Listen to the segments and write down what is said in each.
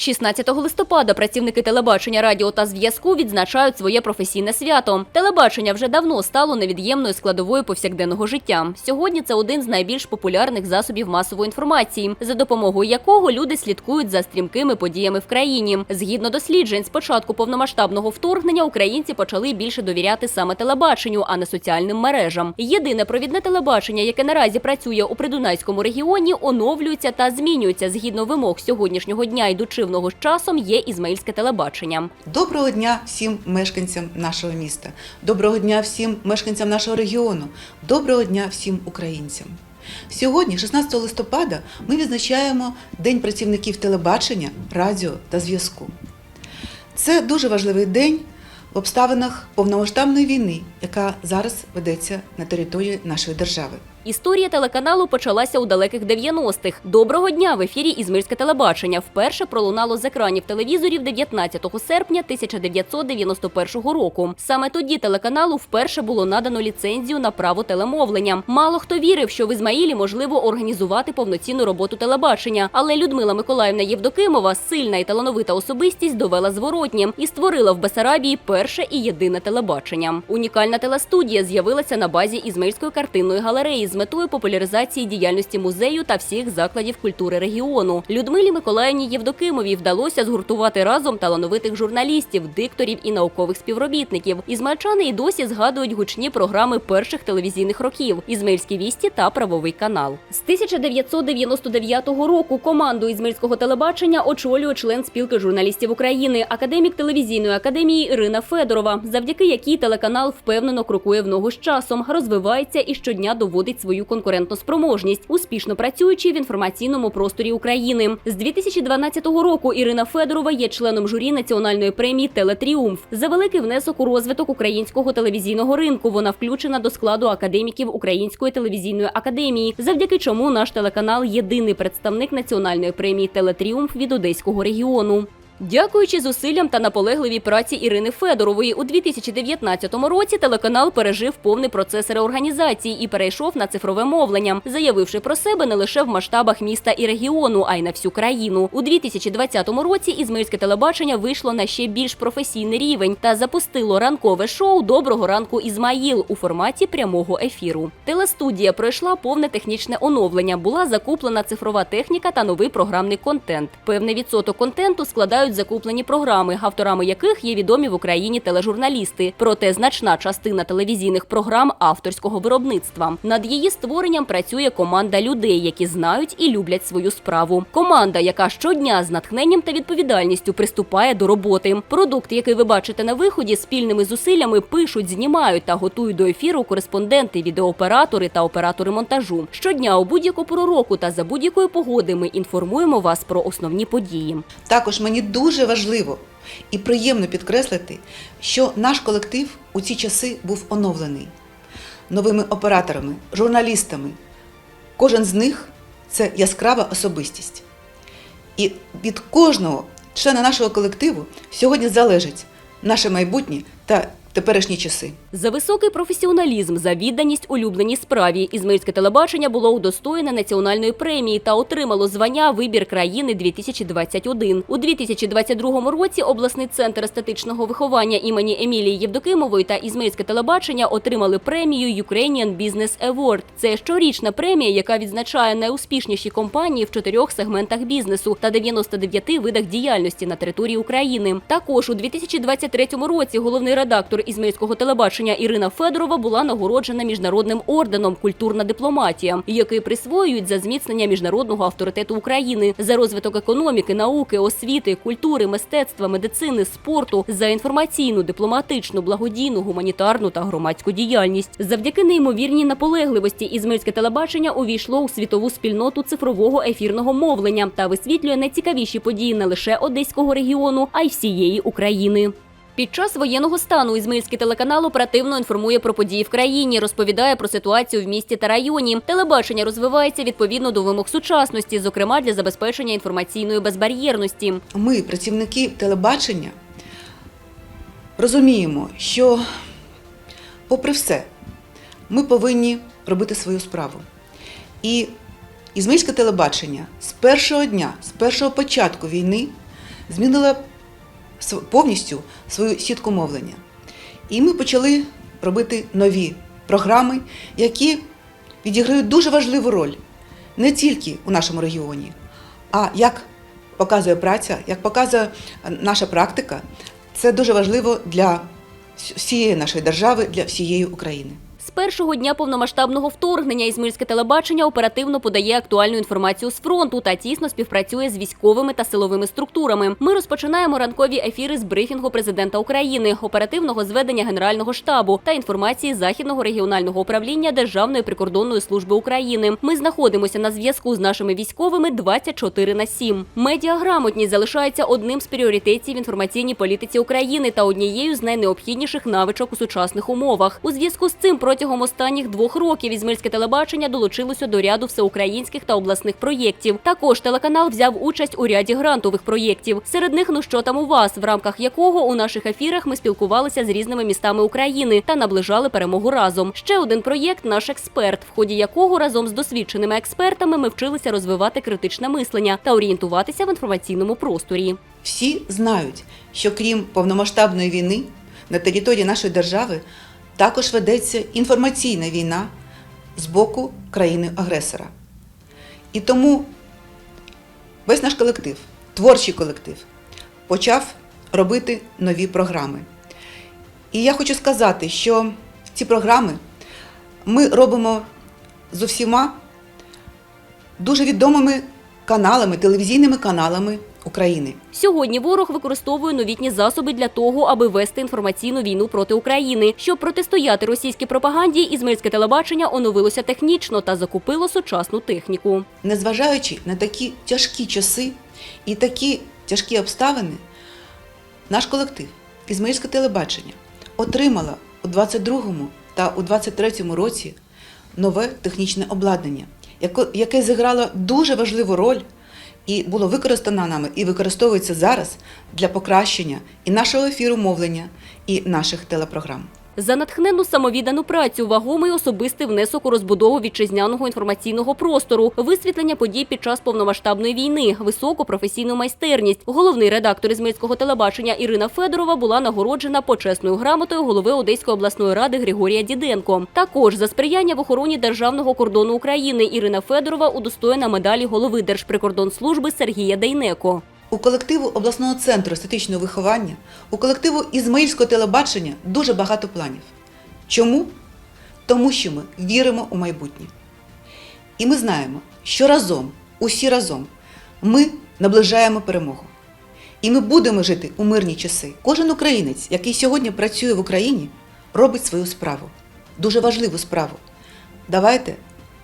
16 листопада працівники телебачення, радіо та зв'язку відзначають своє професійне свято. Телебачення вже давно стало невід'ємною складовою повсякденного життя. Сьогодні це один з найбільш популярних засобів масової інформації, за допомогою якого люди слідкують за стрімкими подіями в країні. Згідно досліджень, з початку повномасштабного вторгнення українці почали більше довіряти саме телебаченню, а не соціальним мережам. Єдине провідне телебачення, яке наразі працює у Придунайському регіоні, оновлюється та змінюється згідно вимог сьогоднішнього дня, йдучи ногу з часом, є ізмаїльське телебачення. Доброго дня всім мешканцям нашого міста. Доброго дня всім мешканцям нашого регіону. Доброго дня всім українцям. Сьогодні, 16 листопада, ми відзначаємо День працівників телебачення, радіо та зв'язку. Це дуже важливий день в обставинах повномасштабної війни, яка зараз ведеться на території нашої держави. Історія телеканалу почалася у далеких 90-х. Доброго дня в ефірі Ізмирське телебачення вперше пролунало з екранів телевізорів 19 серпня 1991 року. Саме тоді телеканалу вперше було надано ліцензію на право телемовлення. Мало хто вірив, що в Ізмаїлі можливо організувати повноцінну роботу телебачення, але Людмила Миколаївна Євдокимова, сильна і талановита особистість, довела зворотнє і створила в Бесарабії перше і єдине телебачення. Унікальна телестудія з'явилася на базі Ізмаїльської картинної галереї з метою популяризації діяльності музею та всіх закладів культури регіону. Людмилі Миколаївні Євдокимовій вдалося згуртувати разом талановитих журналістів, дикторів і наукових співробітників. Ізмаїльчани і досі згадують гучні програми перших телевізійних років Ізмаїльські вісті та правовий канал. З 1999 року команду ізмаїльського телебачення очолює член спілки журналістів України, академік телевізійної академії Ірина Федорова, завдяки якій телеканал впевнено крокує в ногу з часом, розвивається і щодня доводить свою конкурентну спроможність, успішно працюючи в інформаційному просторі України. З 2012 року Ірина Федорова є членом журі національної премії Телетріумф. За великий внесок у розвиток українського телевізійного ринку вона включена до складу академіків Української телевізійної академії, завдяки чому наш телеканал єдиний представник національної премії Телетріумф від Одеського регіону. Дякуючи зусиллям та наполегливій праці Ірини Федорової, у 2019 році телеканал пережив повний процес реорганізації і перейшов на цифрове мовлення, заявивши про себе не лише в масштабах міста і регіону, а й на всю країну. У 2020 році Ізмаїльське телебачення вийшло на ще більш професійний рівень та запустило ранкове шоу Доброго ранку Ізмаїл у форматі прямого ефіру. Телестудія пройшла повне технічне оновлення, була закуплена цифрова техніка та новий програмний контент. Певний відсоток контенту складають закуплені програми, авторами яких є відомі в Україні тележурналісти. Проте значна частина телевізійних програм авторського виробництва. Над її створенням працює команда людей, які знають і люблять свою справу. Команда, яка щодня з натхненням та відповідальністю приступає до роботи. Продукт, який ви бачите на виході, спільними зусиллями пишуть, знімають та готують до ефіру кореспонденти, відеооператори та оператори монтажу. Щодня у будь-яку пору року та за будь-якої погоди ми інформуємо вас про основні події. Також мені дуже важливо і приємно підкреслити, що наш колектив у ці часи був оновлений новими операторами, журналістами. Кожен з них це яскрава особистість. І від кожного члена нашого колективу сьогодні залежить наше майбутнє та теперішні часи. За високий професіоналізм, за відданість улюбленій справі Ізмаїльське телебачення було удостоєне національної премії та отримало звання Вибір країни 2021. У 2022 році обласний центр естетичного виховання імені Емілії Євдокимової та Ізмаїльське телебачення отримали премію Ukrainian Business Award. Це щорічна премія, яка відзначає найуспішніші компанії в чотирьох сегментах бізнесу та 99 видах діяльності на території України. Також у 2023 році головний редактор Ізмаїльського телебачення Ірина Федорова була нагороджена міжнародним орденом Культурна дипломатія, який присвоюють за зміцнення міжнародного авторитету України за розвиток економіки, науки, освіти, культури, мистецтва, медицини, спорту, за інформаційну, дипломатичну, благодійну, гуманітарну та громадську діяльність. Завдяки неймовірній наполегливості Ізмаїльське телебачення увійшло у світову спільноту цифрового ефірного мовлення та висвітлює найцікавіші події не лише одеського регіону, а й всієї України. Під час воєнного стану Ізмаїльський телеканал оперативно інформує про події в країні, розповідає про ситуацію в місті та районі. Телебачення розвивається відповідно до вимог сучасності, зокрема для забезпечення інформаційної безбар'єрності. Ми, працівники телебачення, розуміємо, що, попри все, ми повинні робити свою справу. І Ізмаїльське телебачення з першого дня, з першого початку війни змінила св- повністю свою сітку мовлення. І ми почали робити нові програми, які відіграють дуже важливу роль не тільки у нашому регіоні, а як показує праця, як показує наша практика, це дуже важливо для всієї нашої держави, для всієї України. З першого дня повномасштабного вторгнення Ізмаїльське телебачення оперативно подає актуальну інформацію з фронту та тісно співпрацює з військовими та силовими структурами. Ми розпочинаємо ранкові ефіри з брифінгу президента України, оперативного зведення Генерального штабу та інформації західного регіонального управління Державної прикордонної служби України. Ми знаходимося на зв'язку з нашими військовими 24 на 7. Медіаграмотність залишається одним з пріоритетів інформаційній політиці України та однією з найнеобхідніших навичок у сучасних умовах. У зв'язку з цим протягом останніх двох років Ізмельське телебачення долучилося до ряду всеукраїнських та обласних проєктів. Також телеканал взяв участь у ряді грантових проєктів. Серед них ну що там у вас, в рамках якого у наших ефірах ми спілкувалися з різними містами України та наближали перемогу разом. Ще один проєкт наш експерт, в ході якого разом з досвідченими експертами ми вчилися розвивати критичне мислення та орієнтуватися в інформаційному просторі. Всі знають, що крім повномасштабної війни на території нашої держави також ведеться інформаційна війна з боку країни-агресора. І тому весь наш колектив, творчий колектив, почав робити нові програми. І я хочу сказати, що ці програми ми робимо з усіма дуже відомими каналами, телевізійними каналами України. Сьогодні ворог використовує новітні засоби для того, аби вести інформаційну війну проти України. Щоб протистояти російській пропаганді, ізмельське телебачення оновилося технічно та закупило сучасну техніку. Незважаючи на такі тяжкі часи і такі тяжкі обставини, наш колектив Ізмаїльське телебачення отримала у 22-му та у 23-му році нове технічне обладнання, яке зіграло дуже важливу роль і було використано нами і використовується зараз для покращення і нашого ефіру мовлення, і наших телепрограм. За натхненну самовіддану працю, вагомий особистий внесок у розбудову вітчизняного інформаційного простору, висвітлення подій під час повномасштабної війни, високу професійну майстерність. Головний редактор Ізмельського телебачення Ірина Федорова була нагороджена почесною грамотою голови Одеської обласної ради Григорія Діденко. Також за сприяння в охороні державного кордону України Ірина Федорова удостоєна медалі голови Держприкордонслужби Сергія Дейнеко. У колективу обласного центру естетичного виховання, у колективу Ізмаїльського телебачення дуже багато планів. Чому? Тому що ми віримо у майбутнє. І ми знаємо, що разом, усі разом, ми наближаємо перемогу. І ми будемо жити у мирні часи. Кожен українець, який сьогодні працює в Україні, робить свою справу, дуже важливу справу. Давайте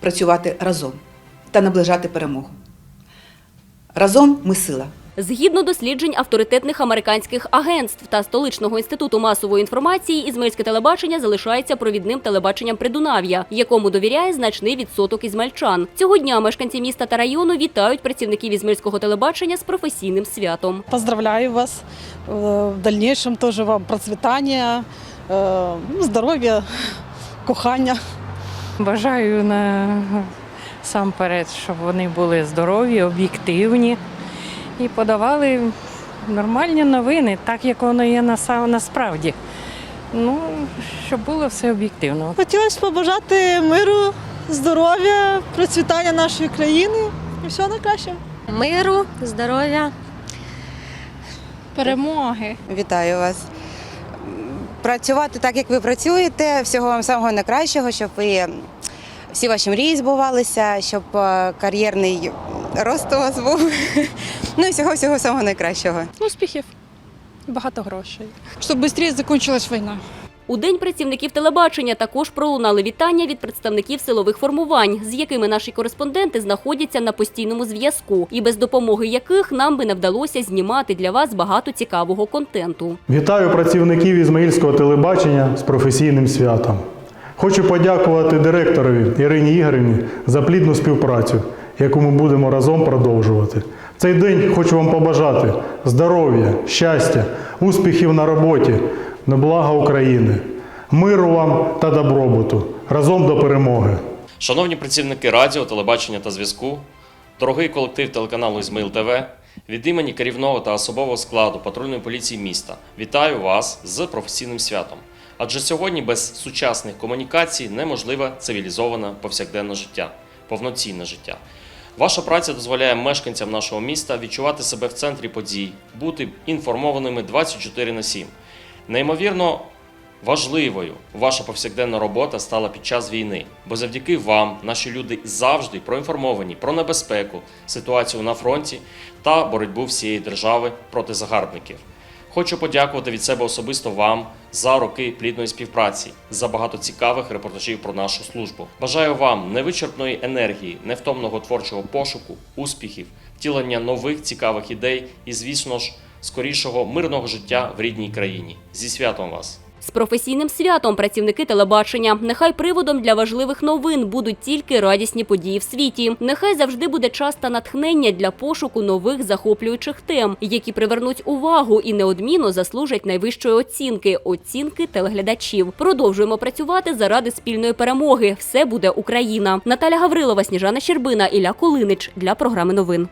працювати разом та наближати перемогу. Разом ми сила. Згідно досліджень авторитетних американських агентств та столичного інституту масової інформації, ізмельське телебачення залишається провідним телебаченням Придунав'я, якому довіряє значний відсоток ізмельчан. Цього дня мешканці міста та району вітають працівників ізмельського телебачення з професійним святом. Поздравляю вас. Э, В дальнейшем тоже вам процветания, э, ну, здоров'я, кохання. Бажаю насамперед, щоб вони були здорові, об'єктивні і подавали нормальні новини, так як воно є наса- насправді. Ну, щоб було все об'єктивно. Хотілося побажати миру, здоров'я, процвітання нашої країни і всього найкращого. миру, здоров'я. Перемоги. Вітаю вас. Працювати так, як ви працюєте, всього вам самого найкращого, щоб ви всі ваші мрії збувалися, щоб е, кар'єрний рост у вас був. Ну і всього всього самого найкращого. Успіхів, багато грошей. Щоб швидше закінчилась війна. У день працівників телебачення також пролунали вітання від представників силових формувань, з якими наші кореспонденти знаходяться на постійному зв'язку, і без допомоги яких нам би не вдалося знімати для вас багато цікавого контенту. Вітаю працівників Ізмаїльського телебачення з професійним святом. Хочу подякувати директорові Ірині Ігорівні за плідну співпрацю, яку ми будемо разом продовжувати. Цей день хочу вам побажати здоров'я, щастя, успіхів на роботі, на блага України, миру вам та добробуту. Разом до перемоги! Шановні працівники радіо, телебачення та зв'язку, дорогий колектив телеканалу Ізмаїл ТВ, Від імені керівного та особового складу патрульної поліції міста вітаю вас з професійним святом. Адже сьогодні без сучасних комунікацій неможливе цивілізоване повсякденне життя, повноцінне життя. Ваша праця дозволяє мешканцям нашого міста відчувати себе в центрі подій, бути інформованими 24 на 7. Неймовірно важливою ваша повсякденна робота стала під час війни, бо завдяки вам наші люди завжди проінформовані про небезпеку, ситуацію на фронті та боротьбу всієї держави проти загарбників. Хочу подякувати від себе особисто вам за роки плідної співпраці, за багато цікавих репортажів про нашу службу. Бажаю вам невичерпної енергії, невтомного творчого пошуку, успіхів, втілення нових цікавих ідей і, звісно ж, скорішого мирного життя в рідній країні. Зі святом вас! З професійним святом працівники телебачення. Нехай приводом для важливих новин будуть тільки радісні події в світі. Нехай завжди буде час та натхнення для пошуку нових захоплюючих тем, які привернуть увагу і неодмінно заслужать найвищої оцінки оцінки телеглядачів. Продовжуємо працювати заради спільної перемоги. Все буде Україна. Наталя Гаврилова, Сніжана Щербина, Ілля Кулинич для програми новин.